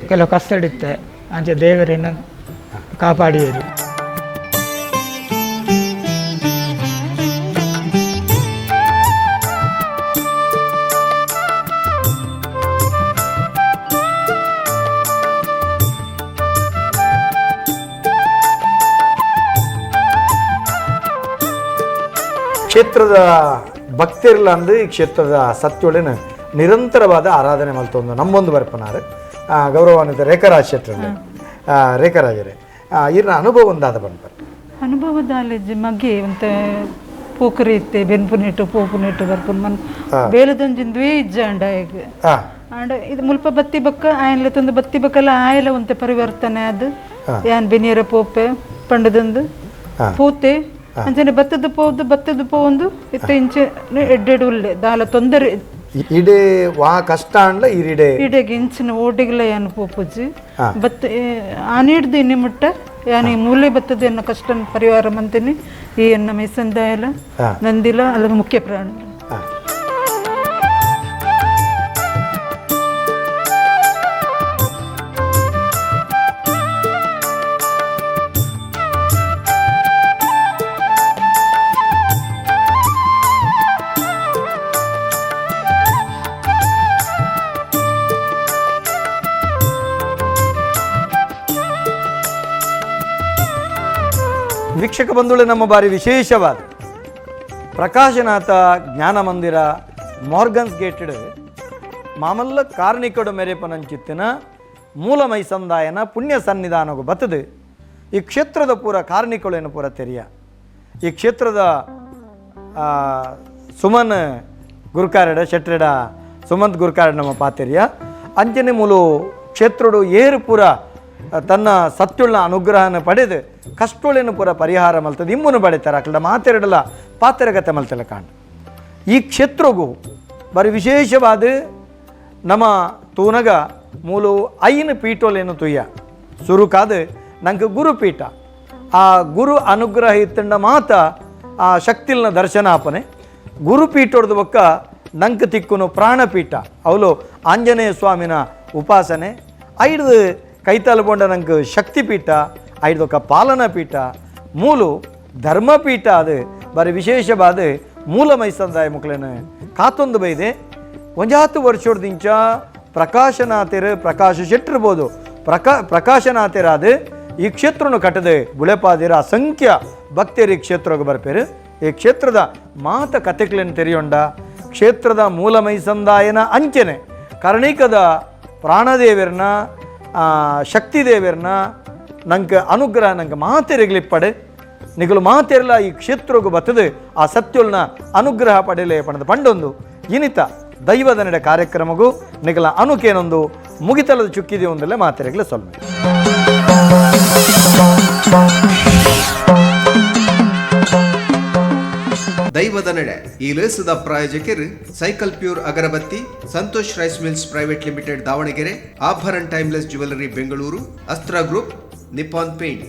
ಕೆಲವು ಕಷ್ಟ ಇಡುತ್ತೆ ಅಂಚ ದೇವರನ್ನು ಕಾಪಾಡಿಯರು.
ಕ್ಷೇತ್ರದ ಭಕ್ತಿರ್ಲ ಅಂದರೆ ಈ ಕ್ಷೇತ್ರದ ಸತ್ಯೊಳಿನ ನಿರಂತರವಾದ ಆರಾಧನೆ ಮಲ್ತೊಂದು ನಮ್ಮೊಂದು ಬರ್ಪನಾರೆ ಗೌರವಾನ್ವಿತ ರೇಖರಾಜ್ ಶೆಟ್ರಲ್ಲಿ ರೇಖರಾಜರೇ ಇರ್ನ ಅನುಭವ ಒಂದಾದ ಬಂದ್ಬರ್
ಅನುಭವದಾಲೆಜ್ಜಿ ಮಗ್ಗೆ ಅಂತ ಪೋಕರಿ ಇತ್ತೆ ಬೆನ್ಪುನೆಟ್ಟು ಪೋಪುನೆಟ್ಟು ಬರ್ಪುನ್ ಮನ್ ಬೇಲದೊಂಜಿನ ದ್ವೇ ಇಜ್ಜ ಅಂಡ ಈಗ.
ಹಾಂ.
ಅಂಡ ಇದು ಮುಲ್ಪ ಬತ್ತಿ ಬಕ್ಕ ಆಯನ್ಲ ತಂದು ಬತ್ತಿ ಬಕ್ಕಲ್ಲ ಆಯಲ ಒಂತೆ ಪರಿವರ್ತನೆ ಅದು. ಯಾನ್ ಬೆನಿಯರ ಪೋಪೆ ಪಂಡದೊಂದು. ಪೂತೆ ಅಂಚನೆ ಬತ್ತದ ಪೋದು ಬತ್ತದ ಪೋಂದು ಇತ್ತ ಇಂಚೆ ಎಡ್ಡೆಡು ಉಲ್ಲೆ ದಾಲ ತೊಂದರೆ.
ಇಡೆ ವಾ ಕಷ್ಟ ಅಂಡ್ಲ ಇರಿಡೆ.
ಇಡೆಗೆ ಇಂಚಿನ ಓಡಿಗ್ಲ ಏನು ಪೋಪುಜಿ ಬತ್ತ ಆನಿಡ್ದು ಇನ್ನಿ ಮುಟ್ಟ ಯಾನಿ ಮೂಲೆ ಬತ್ತದ ಎನ್ನ ಕಷ್ಟ ಪರಿವಾರ ಮಂತಿನಿ ಈ ಎನ್ನ ಮೈಸಂದಾಯಲ ನಂದಿಲ ಅಲ್ಲ ಮುಖ್ಯ ಪ್ರಾಣ.
ಬಂಧುಗಳೇ ನಮ್ಮ ಬಾರಿ ವಿಶೇಷವಾದ ಪ್ರಕಾಶನಾಥ ಜ್ಞಾನ ಮಂದಿರ ಮಾರ್ಗನ್ಸ್ ಗೇಟೆಡ್ ಮಾಮಲ್ಲ ಕಾರ್ಣಿಕಡು ಮೆರೆಪನಂಚಿತ್ತಿನ ಮೂಲ ಮೈಸಂದಾಯನ ಪುಣ್ಯ ಸನ್ನಿಧಾನಗು ಬತ್ತದೆ. ಈ ಕ್ಷೇತ್ರದ ಪೂರ ಕಾರ್ಣಿಕಳೇನು ಪೂರ ತೆರಿಯ. ಈ ಕ್ಷೇತ್ರದ ಸುಮನ್ ಗುರುಕಾರಡ, ಶೆಟ್ರಡ, ಸುಮಂತ್ ಗುರುಕಾರಡ ನಮ್ಮ ಪಾತೆರಿಯ. ಅಂಚನೆ ಮೂಲು ಕ್ಷೇತ್ರಡು ಏರು ಪೂರ ತನ್ನ ಸತ್ತುಳ್ಳ ಅನುಗ್ರಹನ ಪಡೆದು ಕಷ್ಟೋಳಿನ ಪೂರ ಪರಿಹಾರ ಮಲ್ತದೆ. ಇಮ್ಮುನು ಬಡಿತಾರೆ. ಅಕ್ಕಡ ಮಾತೆರಡಲ ಪಾತ್ರಗತೆ ಮಲ್ತಲ್ಲ ಕಾಣ್ ಈ ಕ್ಷೇತ್ರಗು ಬರೀ ವಿಶೇಷವಾದ ನಮ್ಮ ತೂನಗ ಮೂಲು ಐನ ಪೀಠೋಲೇನು ತುಯ್ಯ. ಸುರುಕಾದ ನಂಗೆ ಗುರುಪೀಠ ಆ ಗುರು ಅನುಗ್ರಹ ಇತ್ತಂಡ ಮಾತ ಆ ಶಕ್ತಿಲ್ನ ದರ್ಶನ ಆಪನೆ. ಗುರುಪೀಠೋಡ್ದು ಬೊಕ್ಕ ನಂಕ್ ತಿಕ್ಕುನು ಪ್ರಾಣಪೀಠ. ಅವಳು ಆಂಜನೇಯ ಸ್ವಾಮಿನ ಉಪಾಸನೆ. ಐದು ಕೈತಾಲು ಬೊಂಡ ನಂಗೆ ಶಕ್ತಿಪೀಠ ಐದೊಕ್ಕ ಪಾಲನಾ ಪೀಠ ಮೂಲು ಧರ್ಮಪೀಠ ಅದು. ಬರೀ ವಿಶೇಷವಾದ ಮೂಲ ಮೈಸಂದಾಯ ಮುಕ್ಳೇನು ಕಾತೊಂದು ಬೈದೆ. ಒಂಜಾತು ಇಂಚ ಪ್ರಕಾಶನಾಥೆರ್ ಪ್ರಕಾಶ ಶೆಟ್ಟಿರ್ಬೋದು. ಪ್ರಕಾ ಪ್ರಕಾಶನಾಥೆರಾದ ಈ ಕ್ಷೇತ್ರನು ಕಟ್ಟದೆ. ಗುಳೆಪಾದಿರ ಅಸಂಖ್ಯ ಭಕ್ತರು ಈ ಕ್ಷೇತ್ರಕ್ಕೆ ಬರ್ಪೇರು. ಈ ಕ್ಷೇತ್ರದ ಮಾತ ಕಥೆಗಳನ್ನು ತೆರೆಯೊಂಡ ಕ್ಷೇತ್ರದ ಮೂಲ ಮೈಸಂದಾಯನ ಅಂಚನೆ. ಕರ್ಣಿಕದ ಪ್ರಾಣದೇವರನ್ನ ಆ, ಶಕ್ತಿದೇವರನ್ನ ನಂಗೆ ಅನುಗ್ರಹ ನಂಗೆ ಪಡೆ. ನಿಗಲು ಮಾತೆರಲ ಈ ಕ್ಷೇತ್ರಕ್ಕೂ ಬತ್ತದೆ ಆ ಸತ್ಯುಲ್ನ ಅನುಗ್ರಹ ಪಡೆಯಲೇ ಪಣದ ಪಂಡೊಂದು. ಇನಿತ ದೈವದ ನಡೆ ಕಾರ್ಯಕ್ರಮಗೂ ನಿಗಲ ಅನುಕೇನೊಂದು ಮುಗಿತಲದ ಚುಕ್ಕಿದೆ ಒಂದಲ್ಲೇ ಮಾತೆರೆಗ್ಲೆ ಸೊಲ್ಮೆ.
ದೈವದ ನಡೆ. ಈ ಲೇಸದ ಪ್ರಾಯೋಜಕರು Cycle Pure agarbatti, Santosh rice mills private limited Davanagere, Abharana timeless jewellery Bengaluru, ಅಸ್ತ್ರ ಗ್ರೂಪ್ ನಿಪಾನ್ ಪೇಂಟ್.